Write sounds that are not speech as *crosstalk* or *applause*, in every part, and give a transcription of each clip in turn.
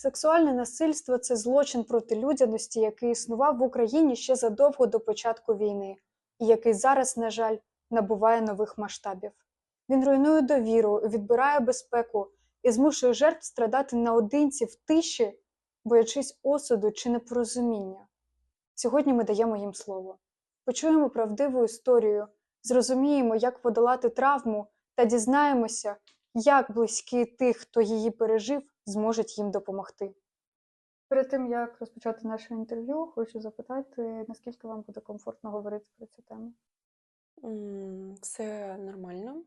Сексуальне насильство це злочин проти людяності, який існував в Україні ще задовго до початку війни, і який зараз, на жаль, набуває нових масштабів. Він руйнує довіру, відбирає безпеку і змушує жертв страдати наодинці в тиші, боячись осуду чи непорозуміння. Сьогодні ми даємо їм слово. Почуємо правдиву історію, зрозуміємо, як подолати травму та дізнаємося, як близькі тих, хто її пережив, зможуть їм допомогти. Перед тим як розпочати наше інтерв'ю, хочу запитати, наскільки вам буде комфортно говорити про цю тему. Це нормально.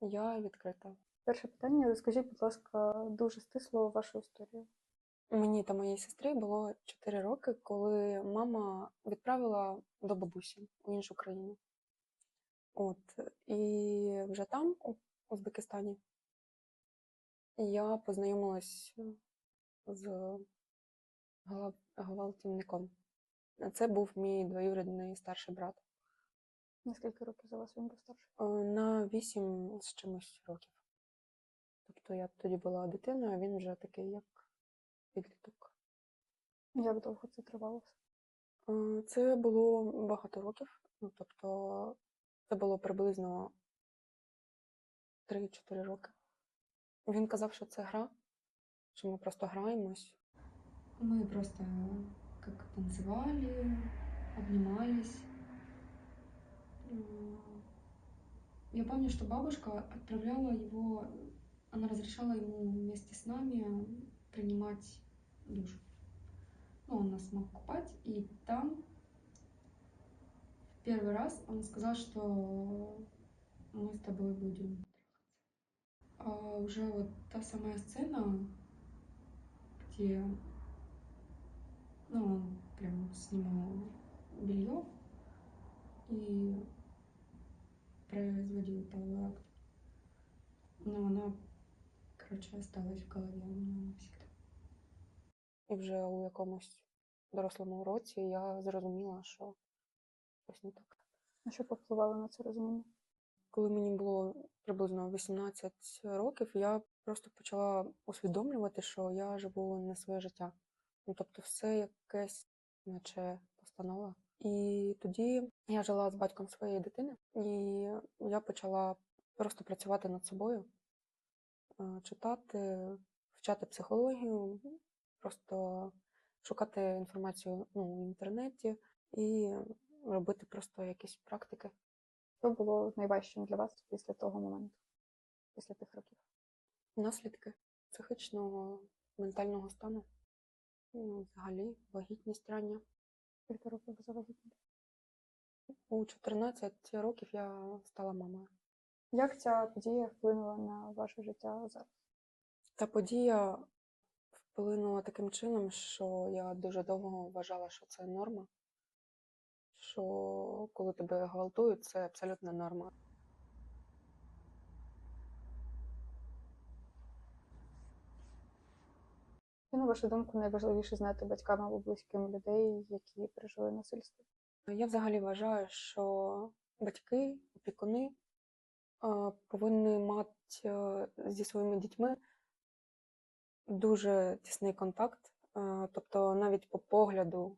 Я відкрита. Перше питання: розкажіть, будь ласка, дуже стисло вашу історію. Мені та моїй сестрі було 4 роки, коли мама відправила до бабусі у іншу країну. От, і вже там, у Узбекистані, я познайомилась з гла- гвалтівником. Це був мій двоюрідний старший брат. Наскільки років за вас він був старший? Е, На 8 з чимось років. Тобто я тоді була дитиною, а він вже такий, як підліток. Як довго це тривало? Е, Це було багато років. Ну, тобто, це було приблизно 3-4 роки. Він казав, що це гра, що ми просто граємось. Мы просто как танцевали, обнимались. М, Я помню, что бабушка отправляла его, она разрешала ему вместе с нами принимать душ. Ну, он нас мог купать, и там в первый раз он сказал, что мы с тобой будем. Уже вот та самая сцена, где ну, он прям снимал белье и производил половой акт. Но она, короче, осталась в голове у меня навсегда. І вже у якомусь дорослому році я зрозуміла, що щось не так. А що повпливало на це розуміння? Коли мені було приблизно 18 років, я просто почала усвідомлювати, що я живу не своє життя. Ну, тобто, все якесь, наче постанова. І тоді я жила з батьком своєї дитини, і я почала просто працювати над собою, е, читати, вчати психологію, просто шукати інформацію ну, в інтернеті і робити просто якісь практики. Що було найважчим для вас після того моменту, після тих років? наслідки психічного ментального стану, ну, взагалі вагітність рання. Скільки років ви завагітніли? У 14 років я стала мамою. Як ця подія вплинула на ваше життя зараз? Та подія вплинула таким чином, що я дуже довго вважала, що це норма, що коли тебе гвалтують, це абсолютна норма. На вашу думку, найважливіше знати батькам або близьким людей, які пережили насильство? Я взагалі вважаю, що батьки, опікуни е, повинні мати е, зі своїми дітьми дуже тісний контакт, е, тобто навіть по погляду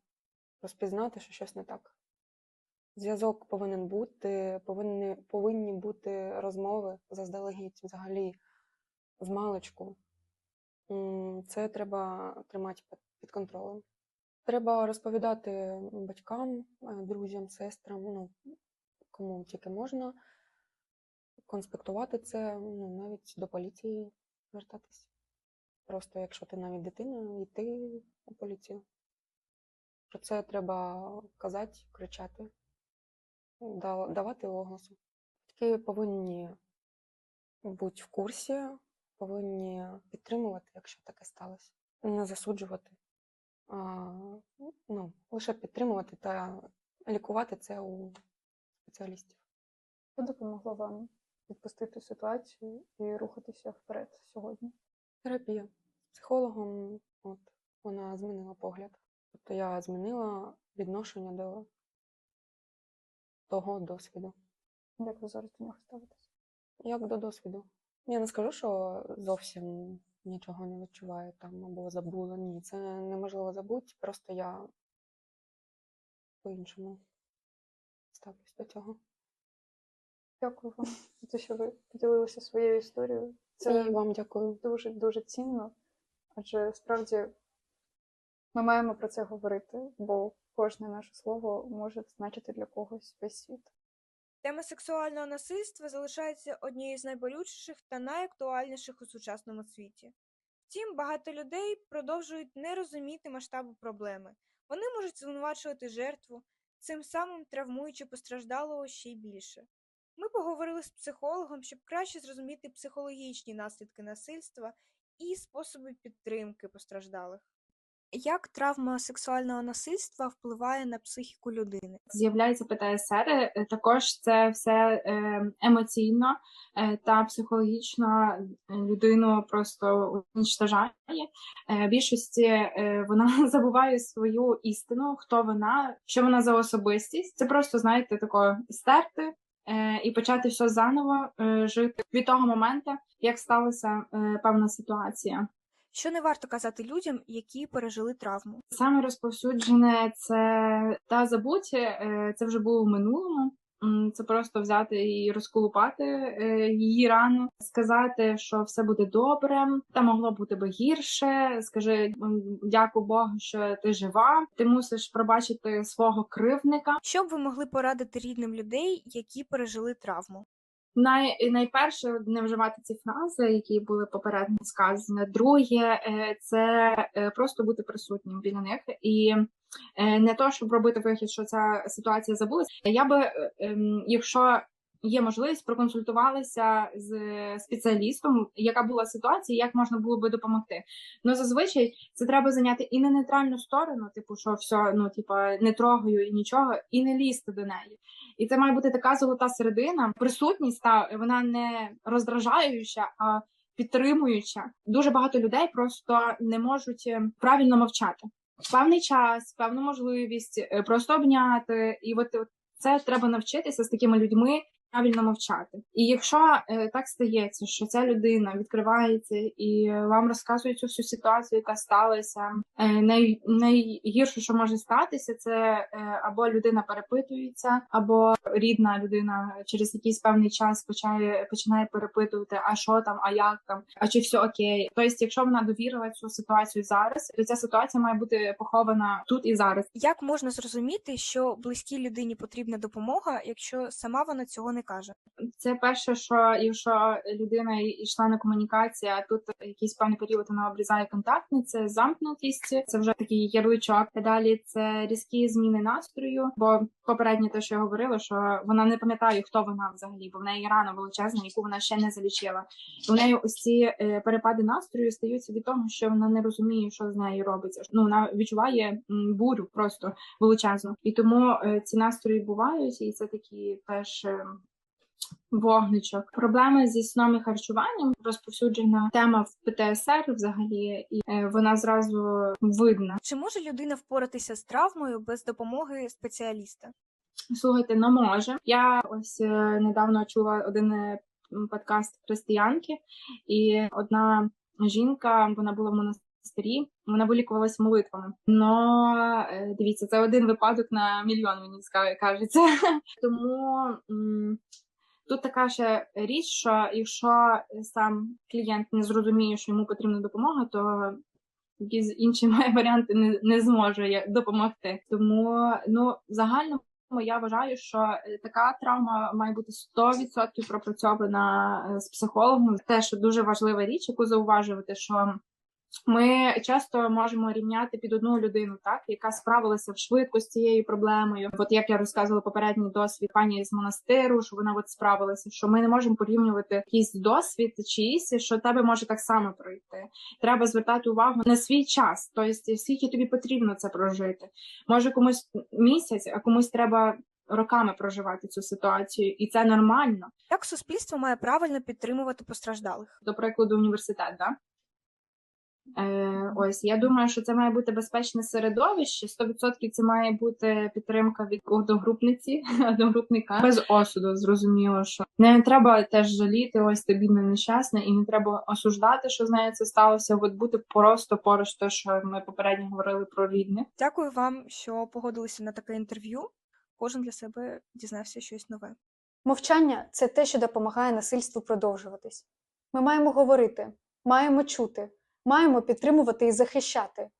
розпізнати, що щось не так. Зв'язок повинен бути, повинні, повинні бути розмови заздалегідь взагалі з маличку. Це треба тримати під- контролем. Треба розповідати батькам, е, друзям, сестрам, ну, кому тільки можна, конспектувати це, ну, навіть до поліції звертатись. Просто якщо ти навіть дитина, йти у поліцію. Про це треба казати, кричати, давати оголоси. Батьки повинні бути в курсі, повинні підтримувати, якщо таке сталося, не засуджувати а, ну, лише підтримувати та лікувати це у спеціалістів. Що допомогло вам відпустити ситуацію і рухатися вперед сьогодні? Терапія з психологом, от вона змінила погляд. Тобто я змінила відношення до того досвіду. Як ви зараз до нього ставитесь? Як до досвіду. Я не скажу, що зовсім нічого не відчуваю там або забула. Ні, це неможливо забути, просто я по-іншому ставлюсь до цього. Дякую вам за те, що ви поділилися своєю історією. Це І вам дякую. дуже дуже цінно, адже справді ми маємо про це говорити, бо кожне наше слово може значити для когось весь світ. Тема сексуального насильства залишається однією з найболючіших та найактуальніших у сучасному світі. Втім, багато людей продовжують не розуміти масштабу проблеми. Вони можуть звинувачувати жертву, цим самим травмуючи постраждалого ще й більше. Ми поговорили з психологом, щоб краще зрозуміти психологічні наслідки насильства і способи підтримки постраждалих. Як травма сексуального насильства впливає на психіку людини? з'являється ПТСР, е, також це все е, емоційно е, та психологічно людину просто уничтожає. Е, Більшості вона *laughs* забуває свою істину, хто вона, що вона за особистість. Це просто, знаєте, тако стерти і почати все заново жити від того моменту, як сталася певна ситуація. Що не варто казати людям, які пережили травму? Саме розповсюджене це та забуть, е, це вже було в минулому. Це просто взяти і розколупати е, її рану, сказати, що все буде добре, та могло бути би гірше. Скажи дякую Богу, що ти жива. Ти мусиш пробачити свого кривника. Що б ви могли порадити рідним людей, які пережили травму? Най, найперше не вживати ці фрази, які були попередньо сказані. Друге, е, це е, просто бути присутнім біля них і е, не то, щоб робити вихід, що ця ситуація забулася. Я би, ем, якщо є можливість, проконсультувалася з спеціалістом, яка була ситуація, як можна було би допомогти. Ну зазвичай це треба зайняти і не нейтральну сторону, типу, що все, ну типа не трогаю і нічого, і не лізти до неї. І це має бути така золота середина. Присутність та вона не роздражаюча, а підтримуюча. Дуже багато людей просто не можуть е, правильно мовчати. Певний час, певну можливість е, просто обняти, і от це треба навчитися з такими людьми. Правильно мовчати, і якщо е, так стається, що ця людина відкривається і вам розказує цю всю ситуацію, яка сталася, е, най, найгірше, що може статися, це е, або людина перепитується, або рідна людина через якийсь певний час починає починає перепитувати, а що там, а як там, а чи все окей. Тобто, якщо вона довірила цю ситуацію зараз, то ця ситуація має бути похована тут і зараз. Як можна зрозуміти, що близькій людині потрібна допомога, якщо сама вона цього не каже? Це перше, що якщо людина йшла на комунікацію, а тут якийсь певний період вона обрізає контактні, це замкнутість, це вже такий ярличок. Далі це різкі зміни настрою. Бо попереднє те, що я говорила, що вона не пам'ятає, хто вона взагалі, бо в неї рана величезна, яку вона ще не залічила. В неї ось ці е, перепади настрою стаються від того, що вона не розуміє, що з нею робиться. Ну вона відчуває бурю просто величезну, і тому е, ці настрої бувають, і це такі теж. Вогничок. Проблеми зі сном і харчуванням розповсюджена тема в ПТСР взагалі, і е, вона зразу видна. Чи може людина впоратися з травмою без допомоги спеціаліста? Слухайте, ну може. Я ось е, недавно чула один е, подкаст християнки, і одна жінка, вона була в монастирі, вона вилікувалася молитвами. Но дивіться, це один випадок на мільйон, мені кажеться. *laughs* Тому. Тут така ще річ, що якщо сам клієнт не зрозуміє, що йому потрібна допомога, то якісь інші *laughs* варіанти не, не зможе допомогти. Тому ну загально я вважаю, що е, така травма має бути 100% пропрацьована е, з психологом. Теж дуже важлива річ, яку зауважувати, що ми часто можемо рівняти під одну людину, так яка справилася в швидко з цією проблемою. От як я розказувала попередній досвід пані з монастиру, що вона от справилася, що ми не можемо порівнювати якийсь досвід чиїсь, що тебе може так само пройти. Треба звертати увагу на свій час, тобто скільки тобі потрібно це прожити. Може комусь місяць, а комусь треба роками проживати цю ситуацію, і це нормально. Як суспільство має правильно підтримувати постраждалих? До прикладу, університет, да? Е, ось я думаю, що це має бути безпечне середовище. 100% це має бути підтримка від одногрупниці, *laughs* одногрупника без осуду. Зрозуміло, що не треба теж жаліти. Ось тобі не нещасна, і не треба осуждати, що з нею це сталося. От бути просто поруч, те, що ми попередньо говорили про рідних. Дякую вам, що погодилися на таке інтерв'ю. Кожен для себе дізнався щось нове. Мовчання це те, що допомагає насильству продовжуватись. Ми маємо говорити, маємо чути, маємо підтримувати і захищати.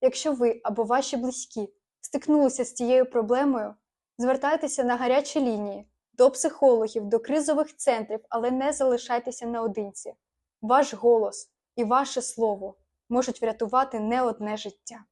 Якщо ви або ваші близькі стикнулися з цією проблемою, звертайтеся на гарячі лінії, до психологів, до кризових центрів, але не залишайтеся наодинці. Ваш голос і ваше слово можуть врятувати не одне життя.